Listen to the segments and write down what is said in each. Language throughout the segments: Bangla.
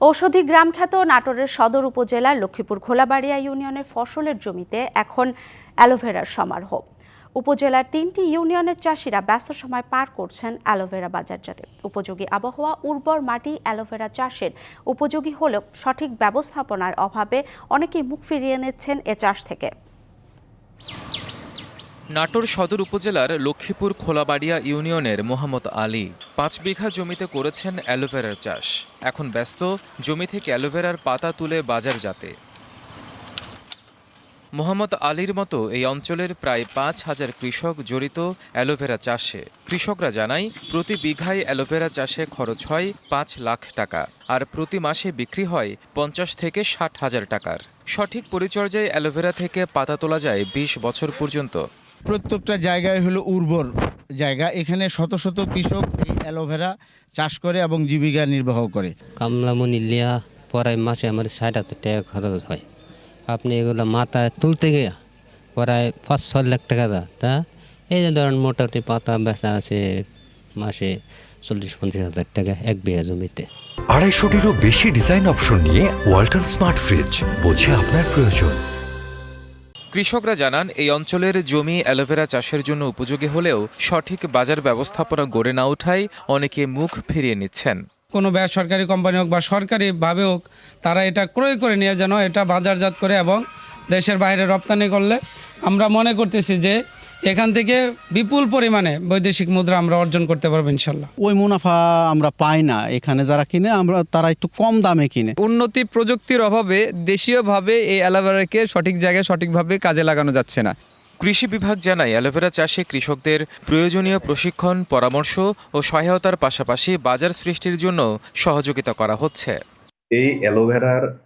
ঔষধি গ্রাম খ্যাত নাটোরের সদর উপজেলার লক্ষ্মীপুর খোলাবাড়িয়া ইউনিয়নের ফসলের জমিতে এখন অ্যালোভেরার সমারোহ। উপজেলার তিনটি ইউনিয়নের চাষিরা ব্যস্ত সময় পার করছেন অ্যালোভেরা বাজারজাতে উপযোগী আবহাওয়া, উর্বর মাটি, অ্যালোভেরা চাষের উপযোগী হলেও সঠিক ব্যবস্থাপনার অভাবে অনেকেই মুখ ফিরিয়ে নিচ্ছেন এ চাষ থেকে। নাটোর সদর উপজেলার লক্ষ্মীপুর খোলাবাড়িয়া ইউনিয়নের মোহাম্মদ আলী পাঁচ বিঘা জমিতে করেছেন অ্যালোভেরার চাষ। এখন ব্যস্ত, জমি থেকে অ্যালোভেরার পাতা তুলে বাজার যাতে। মোহাম্মদ আলীর মতো এই অঞ্চলের প্রায় পাঁচ হাজার কৃষক জড়িত অ্যালোভেরা চাষে। কৃষকরা জানায়, প্রতি বিঘায় অ্যালোভেরা চাষে খরচ হয় পাঁচ লাখ টাকা আর প্রতি মাসে বিক্রি হয় পঞ্চাশ থেকে ষাট হাজার টাকার। সঠিক পরিচর্যায় অ্যালোভেরা থেকে পাতা তোলা যায় বিশ বছর পর্যন্ত। প্রত্যেকটা জায়গায় হলো উর্বর জায়গা। এখানে শত শত কৃষক এই অ্যালোভেরা চাষ করে এবং জীবিকা নির্বাহ করে। কামলামনি লিয়া পরায় মাসে আমার ষাট হাজার টাকা খরচ হয়। আপনি এগুলো মাথায় তুলতে গিয়ে পরায় পাঁচ ছ লাখ টাকা দা তা? এই যে ধরেন মোটামুটি পাতা বেচা আছে মাসে চল্লিশ পঞ্চাশ হাজার টাকা এক বিঘা জমিতে। আড়াইশোটিরও বেশি ডিজাইন অপশন নিয়ে ওয়াল্টন স্মার্ট ফ্রিজ বোঝে আপনার প্রয়োজন। কৃষকরা জানান, এই অঞ্চলের জমি অ্যালোভেরা চাষের জন্য উপযোগী হলেও সঠিক বাজার ব্যবস্থাপনা গড়ে না ওঠায় অনেকে মুখ ফিরিয়ে নিচ্ছেন। কোনো বেসরকারি কোম্পানি হোক বা সরকারিভাবে হোক, তারা এটা ক্রয় করে নিয়ে যেন এটা বাজারজাত করে এবং দেশের বাইরে রপ্তানি করলে আমরা মনে করতেছি যে এখান থেকে বিপুল পরিমাণে বৈদেশিক মুদ্রা আমরা অর্জন করতে পারব ইনশাল্লাহ। ওই মুনাফা আমরা পাই না। এখানে যারা কিনে আমরা তারা একটু কম দামে কিনে। উন্নতি প্রযুক্তির অভাবে দেশীয়ভাবে এই অ্যালোভেরাকে সঠিক জায়গায় সঠিকভাবে কাজে লাগানো যাচ্ছে না। কৃষি বিভাগ জানায় অ্যালোভেরা চাষে কৃষকদের প্রয়োজনীয় প্রশিক্ষণ পরামর্শ ও সহায়তার পাশাপাশি বাজার সৃষ্টির জন্য সহযোগিতা করা হচ্ছে। এই অ্যালোভেরার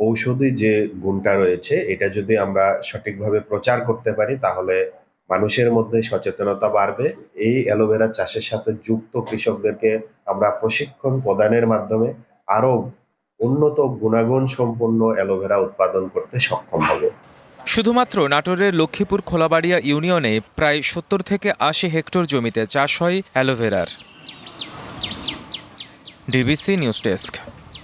ঔষধি যে গুণটা রয়েছে এটা যদি আমরা সঠিকভাবে প্রচার করতে পারি তাহলে মানুষের মধ্যে সচেতনতা বাড়বে। এই অ্যালোভেরা চাষের সাথে যুক্ত কৃষকদেরকে আমরা প্রশিক্ষণ প্রদানের মাধ্যমে আরও উন্নত গুণাগুণ সম্পন্ন অ্যালোভেরা উৎপাদন করতে সক্ষম হব। শুধুমাত্র নাটোরের লক্ষ্মীপুর খোলাবাড়িয়া ইউনিয়নে প্রায় সত্তর থেকে আশি হেক্টর জমিতে চাষ হয় অ্যালোভেরার। DBC news desk.